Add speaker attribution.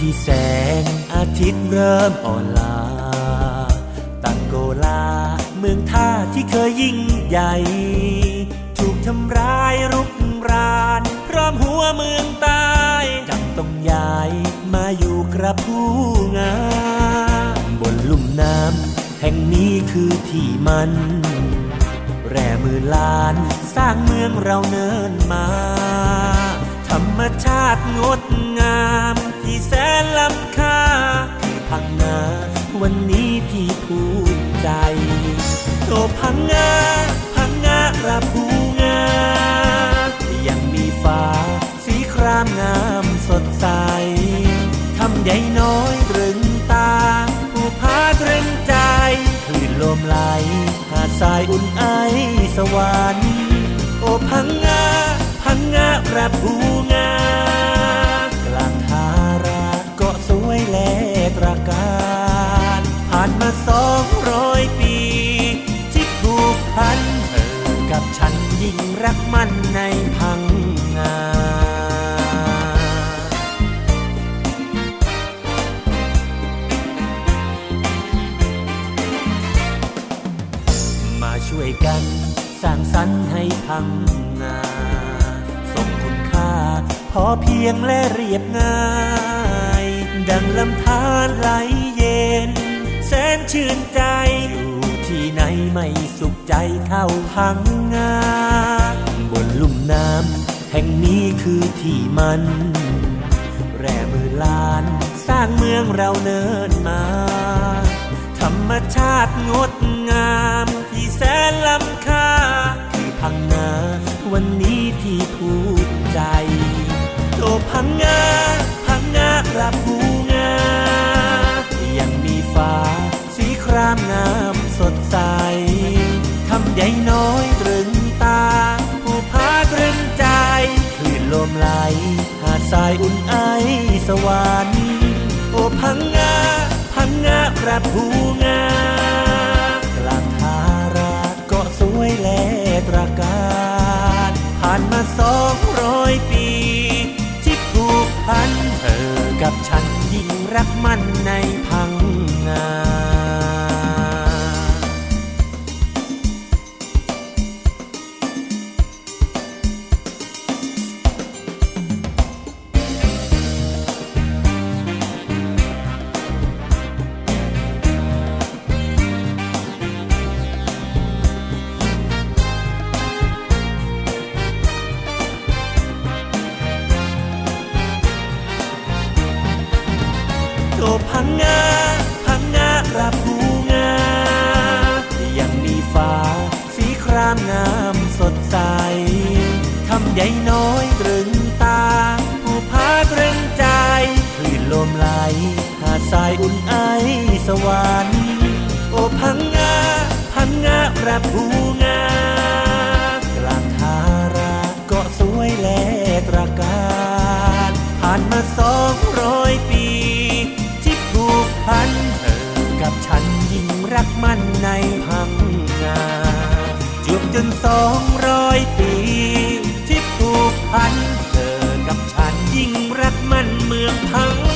Speaker 1: ที่แสงอาทิตย์เริ่มอ่อนลาตังโกลา เมืองท่าที่เคยยิ่งใหญ่ ถูกทำร้ายรุกราน พร้อมหัวเมืองใต้จำต้องย้ายมาอยู่กระผู้งาบนลุ่มน้ำแห่งนี้คือที่มัน แร่มือล้านสร้างเมืองเราเนินมา ธรรมชาติงดงาม ที่แสนล้ำค่าพังงาวันนี้พี่ภูมิใจโอพังงาพังงาระพูงายังมีฟ้า สีครามงามสดใสทำใหญ่น้อยตรึงตา ผู้พาตรึงใจคลื่นลมไหลหาดทรายอุ่นไอสวรรค์โอพังงาพังงาระพูงา มั่นในพังงามาช่วยกันสร้างสรรค์ให้พังงาส่งคุณค่า พอเพียงและเรียบง่าย ดังลำธารไหลเย็น แสนชื่นใจอยู่ที่ไหนไม่สุขใจเท่าพังงา บนลุ่มน้ำแห่งนี้คือที่มัน แร่มือล้านสร้างเมืองเราเนินมา ธรรมชาติงดงามที่แสนล้ำค่า คือพังงาวันนี้ที่พูดใจโลพังงา มไหลหาดทรายอุ่นไอสวรรค์โอพังงาพังงาประภูงา ยตรึงตา ผู้พาตรึงใจคลื่นลมไหลหาดทรายอุ่นไอสวรรค์โอพังงาพังงาระพูงากลางทาราเกาะสวยและตระการผ่านมาสองร้อยปีที่ผูกพันเธอกับฉันยิ่งรักมันในพังงาจวบจนสองร้อยปี พันเธอกับฉันยิ่งรักมันเมืองพัง